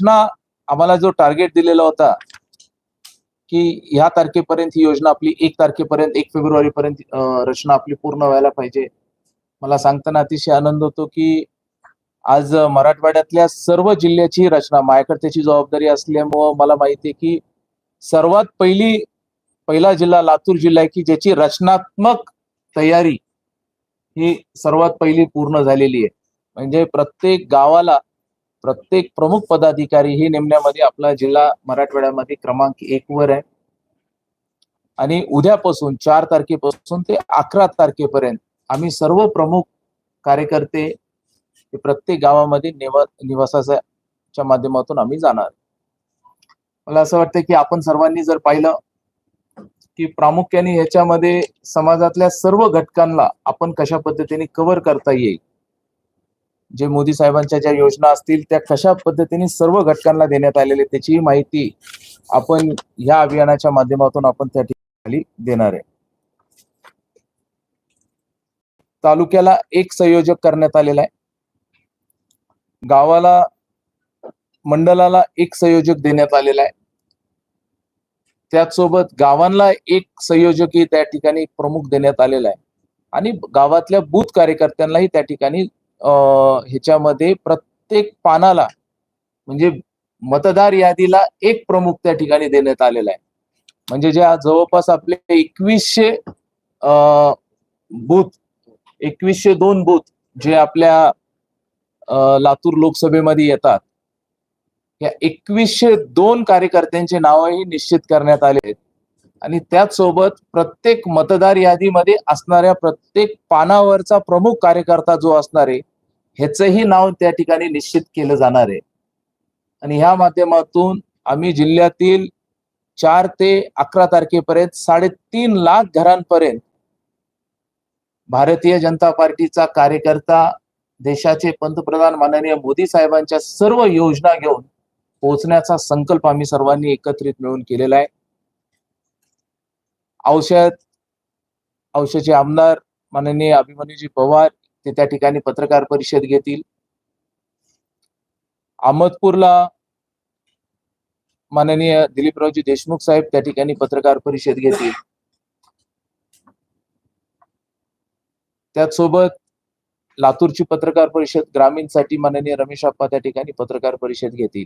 शासना आम्हाला जो टार्गेट दिलेला होता की ह्या तारखेपर्यंत ही योजना आपली एक तारखेपर्यंत एक फेब्रुवारी पर्यंत रचना आपली पूर्ण व्हायला पाहिजे. मला सांगताना अतिशय आनंद होतो की आज मराठवाड्यातल्या सर्व जिल्ह्याची रचना माझ्याकडे जबाबदारी असल्यामुळं मला माहिती आहे की सर्वात पहिली पहिला जिल्हा लातूर जिल्हा आहे की ज्याची रचनात्मक तयारी ही सर्वात पहिली पूर्ण झालेली आहे. म्हणजे प्रत्येक गावाला प्रत्येक प्रमुख पदाधिकारी ही नेमण्यामध्ये आपला जिल्हा मराठवाड्यामध्ये क्रमांक एक वर आहे. आणि उद्यापासून चार तारखेपासून ते अकरा तारखेपर्यंत आम्ही सर्व प्रमुख कार्यकर्ते प्रत्येक गावामध्ये निवा निवासाच्या माध्यमातून आम्ही जाणार मला असं वाटतं की आपण सर्वांनी जर पाहिलं की प्रामुख्याने ह्याच्यामध्ये समाजातल्या सर्व घटकांना आपण कशा पद्धतीने कव्हर करता येईल जे मोदी साहेबांच्या ज्या योजना असतील त्या कशा पद्धतीने सर्व घटकांना देण्यात आलेले त्याची माहिती आपण या अभियानाच्या माध्यमातून आपण त्या ठिकाणी देणार आहे. तालुक्याला एक संयोजक करण्यात आलेला आहे. गावाला मंडळाला एक संयोजक देण्यात आलेला आहे. त्याचसोबत गावांना एक संयोजकही त्या ठिकाणी प्रमुख देण्यात आलेला आहे. आणि गावातल्या बूथ कार्यकर्त्यांनाही त्या ठिकाणी ह्याच्यामध्ये प्रत्येक पानाला म्हणजे मतदार यादीला एक प्रमुख त्या ठिकाणी देण्यात आलेला आहे. म्हणजे ज्या जवळपास आपले एकवीसशे बूथ एकवीसशे दोन बूथ जे आपल्या लातूर लोकसभेमध्ये येतात या एकवीसशे दोन कार्यकर्त्यांचे नावही निश्चित करण्यात आले आहेत. आणि त्याचसोबत प्रत्येक मतदार यादीमध्ये असणाऱ्या प्रत्येक पानावरचा प्रमुख कार्यकर्ता जो असणार आहे ह्याचंही नाव त्या ठिकाणी निश्चित केलं जाणार आहे. आणि ह्या माध्यमातून आम्ही जिल्ह्यातील चार ते अकरा तारखेपर्यंत साडेतीन लाख घरांपर्यंत भारतीय जनता पार्टीचा कार्यकर्ता देशाचे पंतप्रधान माननीय मोदी साहेबांच्या सर्व योजना घेऊन पोहोचण्याचा संकल्प आम्ही सर्वांनी एकत्रित मिळून केलेला आहे. औषध औषधचे आमदार माननीय अभिमन्यूजी पवार ते त्या ठिकाणी पत्रकार परिषद घेतील. अहमदपूरला माननीय दिलीपरावजी देशमुख साहेब त्या ठिकाणी पत्रकार परिषद घेतील. त्याचसोबत लातूरची पत्रकार परिषद ग्रामीणसाठी माननीय रमेश आप्पा त्या ठिकाणी पत्रकार परिषद घेतील.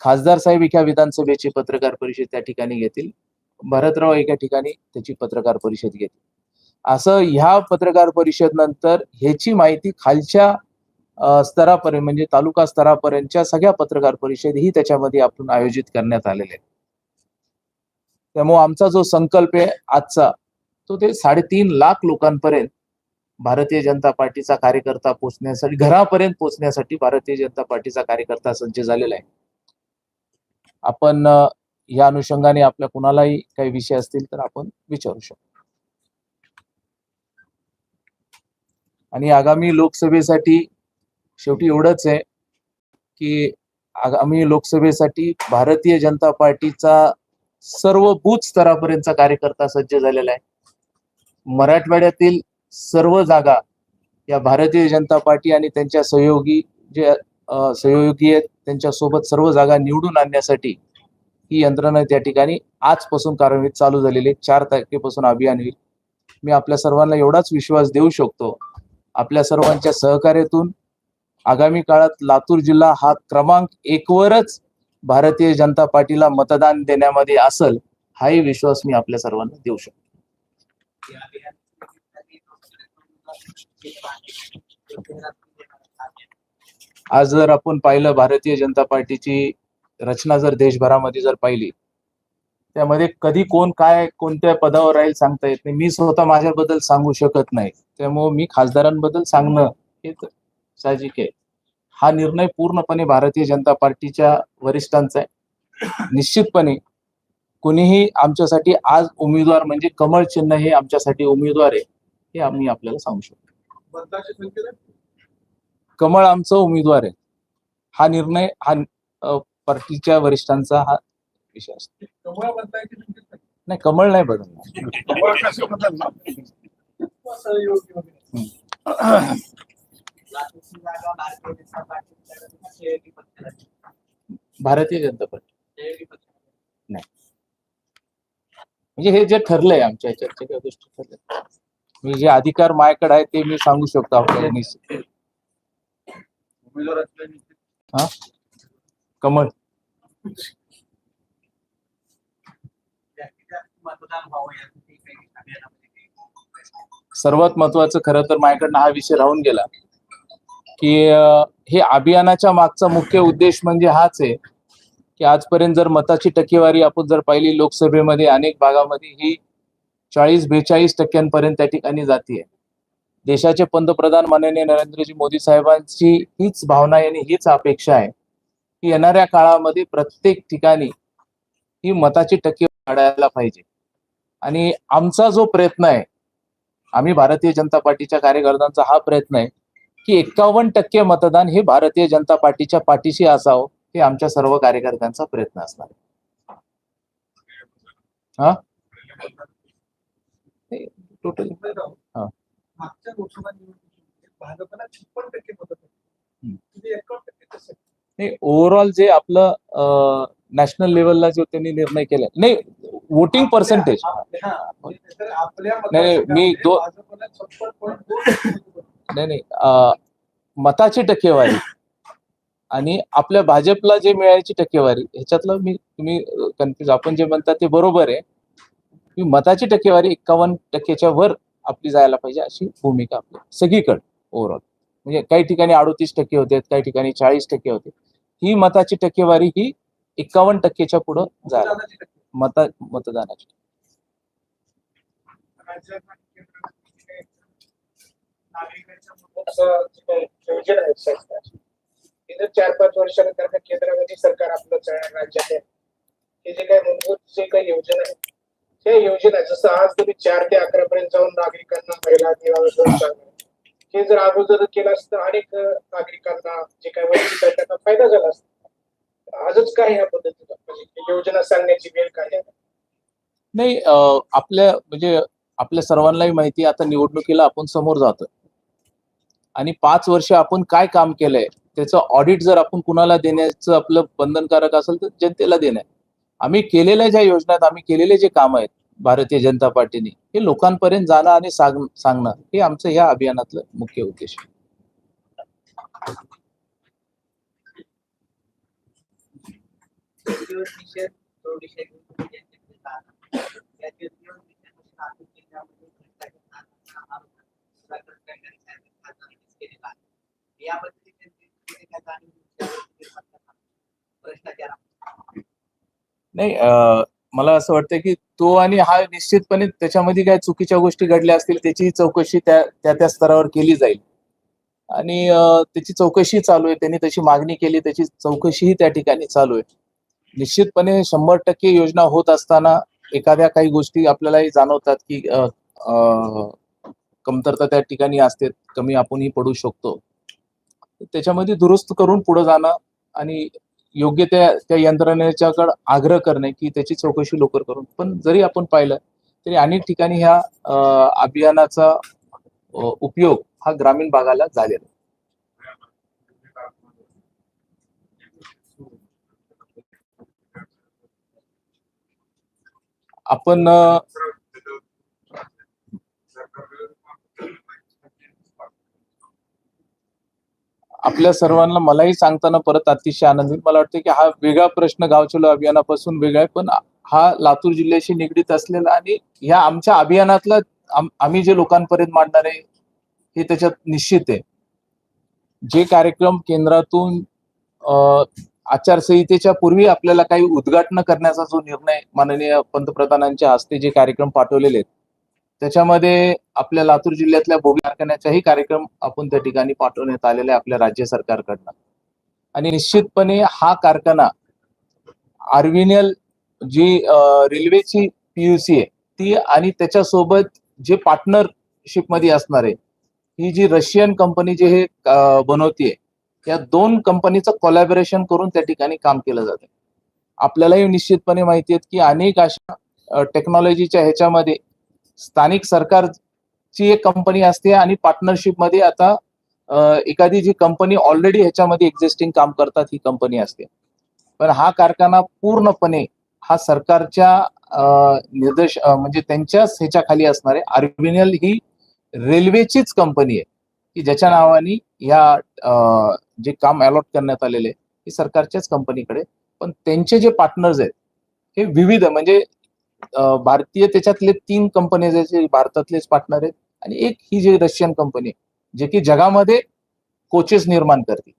खासदार साहेब एका विधानसभेची पत्रकार परिषद त्या ठिकाणी घेतील. भरतराव एका ठिकाणी त्याची पत्रकार परिषद घेतील. असं ह्या पत्रकार परिषद नंतर ह्याची माहिती खालच्या स्तरापर्यंत म्हणजे तालुका स्तरापर्यंतच्या सगळ्या पत्रकार परिषद ही त्याच्यामध्ये आपण आयोजित करण्यात आलेले आहेत. त्यामुळे आमचा जो संकल्प आहे आजचा तो ते साडेतीन लाख लोकांपर्यंत भारतीय जनता पार्टीचा कार्यकर्ता पोचण्यासाठी घरापर्यंत पोचण्यासाठी भारतीय जनता पार्टीचा कार्यकर्ता सज्ज झालेला आहे. आपण या अनुषंगाने आपल्या कुणालाही काही विषय असतील तर आपण विचारू शकतो. आणि आगामी लोकसभेसाठी शेवटी एवढंच आहे की आगामी लोकसभेसाठी भारतीय जनता पार्टीचा सर्व बूथ स्तरापर्यंतचा कार्यकर्ता सज्ज झालेला आहे. मराठवाड्यातील सर्व जागा या भारतीय जनता पार्टी आणि त्यांच्या सहयोगी जे सहयोगी आहेत त्यांच्यासोबत सर्व जागा निवडून आणण्यासाठी ही यंत्रणा त्या ठिकाणी आजपासून कार्यान्वित चालू झालेली आहे. चार तारखेपासून अभियान होईल. मी आपल्या सर्वांना एवढाच विश्वास देऊ शकतो आपल्या सर्वांच्या सहकार्यातून आगामी काळात लातूर जिल्हा हा क्रमांक एकवरच भारतीय जनता पार्टीला मतदान देण्यामध्ये असेल हाही विश्वास मी आपल्या सर्वांना देऊ शकतो. आज जर आपण पाहिलं भारतीय जनता पार्टीची रचना जर देशभरामध्ये जर पाहिली त्यामध्ये कधी कोण काय कोणत्या पदावर राहील सांगता येत नाही. मी स्वतः माझ्याबद्दल सांगू शकत नाही. त्यामुळे मी खासदारांबद्दल सांगणं हे साहजिक आहे. हा निर्णय पूर्णपणे भारतीय जनता पार्टीच्या वरिष्ठांचा आहे. निश्चितपणे कुणीही आमच्यासाठी आज उमेदवार म्हणजे कमळ चिन्ह हे आमच्यासाठी उमेदवार आहे हे आम्ही आपल्याला सांगू शकतो. कमळ आमचं उमेदवार आहे. हा निर्णय हा पार्टीच्या वरिष्ठांचा हा विषय असतो. नाही कमळ नाही बदलणार? भारतीय जनता पार्टी म्हणजे हे जे ठरलंय आमच्या काही गोष्टी ठरल्या मी जे अधिकार माझ्याकडे आहे ते मी सांगू शकतो आपल्याला निश्चित हा कमळ मतदान व्हावं सर्वात महत्वाचं खरं तर माझ्याकडनं हा विषय राहून गेला. की हे अभियानाच्या मागचा मुख्य उद्देश म्हणजे हाच आहे की आजपर्यंत जर मताची टक्केवारी आपण जर पाहिली लोकसभेमध्ये अनेक भागामध्ये ही चाळीस बेचाळीस टक्क्यांपर्यंत त्या ठिकाणी जातीये. देशाचे पंतप्रधान माननीय नरेंद्रजी मोदी साहेबांची हीच भावना आहे आणि हीच अपेक्षा आहे की येणाऱ्या काळामध्ये प्रत्येक ठिकाणी ही मताची टक्केवारी वाढायला पाहिजे. आणि आमचा जो प्रयत्न आहे आम्ही भारतीय जनता पार्टीच्या कार्यकर्त्यांचा हा प्रयत्न आहे की एकावन्न टक्के मतदान हे भारतीय जनता पार्टीच्या पाठीशी असावं हे आमच्या सर्व कार्यकर्त्यांचा प्रयत्न असणार आहे. हा टोटल हा. ओव्हरऑल जे आपलं नॅशनल लेवलला जो त्यांनी निर्णय केला. नाही वोटिंग पर्सेंटेज नाही, मी नाही नाही मताची टक्केवारी आणि आपल्या भाजपला जे मिळायची टक्केवारी ह्याच्यातलं मी तुम्ही कन्फ्युज आपण जे म्हणता ते बरोबर आहे. की मताची टक्केवारी एक्कावन्न टक्क्याच्या वर आपली जायला पाहिजे अशी भूमिका आपली. सगळीकडे ओव्हरऑल म्हणजे काही ठिकाणी अडोतीस टक्के होते काही ठिकाणी चाळीस टक्के होते. ही मताची टक्केवारी ही एक्कावन्न टक्केच्या पुढं टक्के. मता मतदानाची. चार पाच वर्षानंतर केंद्रामध्ये सरकार आपलं राज्यात आहे. हे जे काही मूलभूत जे काही योजना आहेत त्या योजना जसं आज तुम्ही चार ते अकरा पर्यंत जाऊन नागरिकांना महिला दिवा हे जर अगोदर केलं असतं अनेक नागरिकांना जे काही त्यांना फायदा झाला असता. काय या पद्धतीनं? म्हणजे योजना सांगण्याची वेळ काय नाही आपल्या म्हणजे आपल्या सर्वांनाही माहिती आता निवडणुकीला आपण समोर जातो आणि पाच वर्ष आपण काय काम केलंय त्याचं ऑडिट जर आपण कुणाला देण्याचं आपलं बंधनकारक असेल तर जनतेला देणं आम्ही केलेल्या ज्या योजना आहेत आम्ही केलेले जे काम आहेत भारतीय जनता पार्टीने हे लोकांपर्यंत जाणं आणि सांग सांगणं हे आमचं या अभियानातलं मुख्य उद्देश नाही मला असं वाटतं की तो आणि हा निश्चितपणे त्याच्यामध्ये काय चुकीच्या गोष्टी घडल्या असतील त्याची चौकशी त्या त्या त्या स्तरावर केली जाईल. आणि त्याची चौकशी चालू आहे त्यांनी तशी मागणी केली त्याची चौकशीही त्या ठिकाणी चालू आहे. निश्चितपणे शंभर टक्के योजना होत असताना एखाद्या काही गोष्टी आपल्यालाही जाणवतात की कमतरता त्या ठिकाणी असते कमी आपणही पडू शकतो. त्याच्यामध्ये दुरुस्त करून पुढे जाणं आणि योग्य त्या त्या यंत्रणेच्याकडे आग्रह करणे की त्याची चौकशी लवकर करून. पण जरी आपण पाहिलं तरी अनेक ठिकाणी ह्या अभियानाचा उपयोग हा ग्रामीण भागाला झालेला आपण आपल्या सर्वांना मलाही सांगताना परत अतिशय आनंद मला वाटतं की हा वेगळा प्रश्न गावचलो अभियानापासून वेगळा आहे पण हा लातूर जिल्ह्याशी निगडीत असलेला आणि ह्या आमच्या अभियानातला आम्ही जे लोकांपर्यंत मांडणार आहे हे त्याच्यात निश्चित आहे. जे कार्यक्रम केंद्रातून आचारसंहितेच्या पूर्वी आपल्याला काही उद्घाटन करण्याचा जो निर्णय माननीय पंतप्रधानांच्या हस्ते जे कार्यक्रम पाठवलेले आहेत त्याच्यामध्ये आपल्या लातूर जिल्ह्यातल्या बोगी कारखान्याचाही कार्यक्रम आपण त्या ठिकाणी पाठवण्यात आलेला आहे आपल्या राज्य सरकारकडनं. आणि निश्चितपणे हा कारखाना आर्विनियल जी रेल्वेची पीयूसी आहे ती आणि त्याच्यासोबत जे पार्टनरशिपमध्ये असणार आहे ही जी रशियन कंपनी जे हे बनवतीये या दोन कंपनीचं कोलॅबोरेशन करून त्या ठिकाणी काम केलं जातं. आपल्यालाही निश्चितपणे माहिती आहेत की अनेक अशा टेक्नॉलॉजीच्या ह्याच्यामध्ये स्थानिक सरकारची एक कंपनी असते आणि पार्टनरशिपमध्ये आता एखादी जी कंपनी ऑलरेडी ह्याच्यामध्ये एक्झिस्टिंग काम करतात ही कंपनी असते. पण हा कारखाना पूर्णपणे हा सरकारच्या निर्देश म्हणजे त्यांच्याच ह्याच्या खाली असणारे आर्बिनल ही रेल्वेचीच कंपनी आहे. की ज्याच्या नावाने या जे काम अलॉट करण्यात आलेले हे सरकारच्याच कंपनीकडे पण त्यांचे जे पार्टनर्स आहेत हे विविध म्हणजे भारतीय त्याच्यातले तीन कंपनी जे भारतातलेच पार्टनर आहेत आणि एक ही जी रशियन कंपनी आहे, जे की जगामध्ये कोचेस निर्माण करते.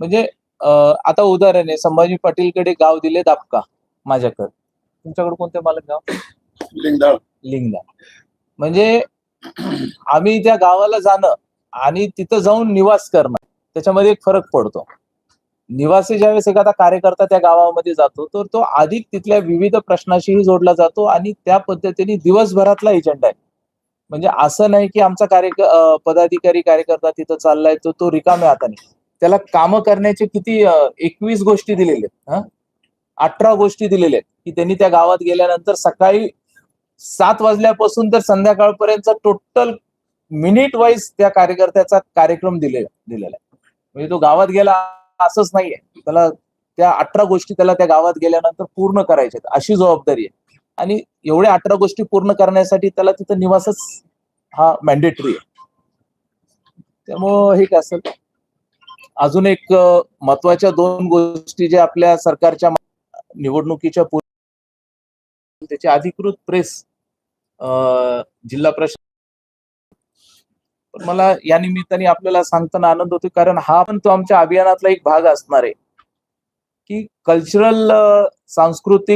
म्हणजे आता उदाहरण आहे संभाजी पाटीलकडे गाव दिले दापका माझ्याकडे. तुमच्याकडे कोणते मालक गाव? लिंगदाळ. लिंगला म्हणजे आम्ही त्या गावाला जाणं आणि तिथं जाऊन निवास करणं त्याच्यामध्ये एक फरक पडतो. निवासी ज्यावेळेस एखादा कार्यकर्ता त्या गावामध्ये जातो तर तो अधिक तिथल्या विविध प्रश्नाशीही जोडला जातो आणि त्या पद्धतीने दिवसभरातला एजंडा आहे. म्हणजे असं नाही की आमचा कार्य पदाधिकारी कार्यकर्ता तिथं चाललाय तो तो रिकाम्या हाताने. त्याला कामं करण्याचे किती एकवीस गोष्टी दिलेल्या आहेत अठरा गोष्टी दिलेल्या आहेत की त्यांनी त्या गावात गेल्यानंतर सकाळी सात वाजल्यापासून तर संध्याकाळपर्यंत टोटल मिनिट वाईज त्या कार्यकर्त्याचा कार्यक्रम दिलेला दिलेला आहे. म्हणजे तो गावात गेला असंच नाहीये. त्याला त्या अठरा गोष्टी त्याला त्या गावात गेल्यानंतर पूर्ण करायच्या अशी जबाबदारी आहे. आणि एवढ्या अठरा गोष्टी पूर्ण करण्यासाठी त्याला तिथं निवासच हा मॅन्डेटरी आहे. त्यामुळं हे काय असेल? अजून एक महत्त्वाच्या दोन गोष्टी ज्या आपल्या सरकारच्या निवडणुकीच्या त्याची अधिकृत प्रेस जिल्हा प्रशासन पण मला या निमित्ताने आपल्याला सांगताना आनंद होतो कारण हा पण तो आमच्या अभियानातला एक भाग असणार आहे. की कल्चरल सांस्कृतिक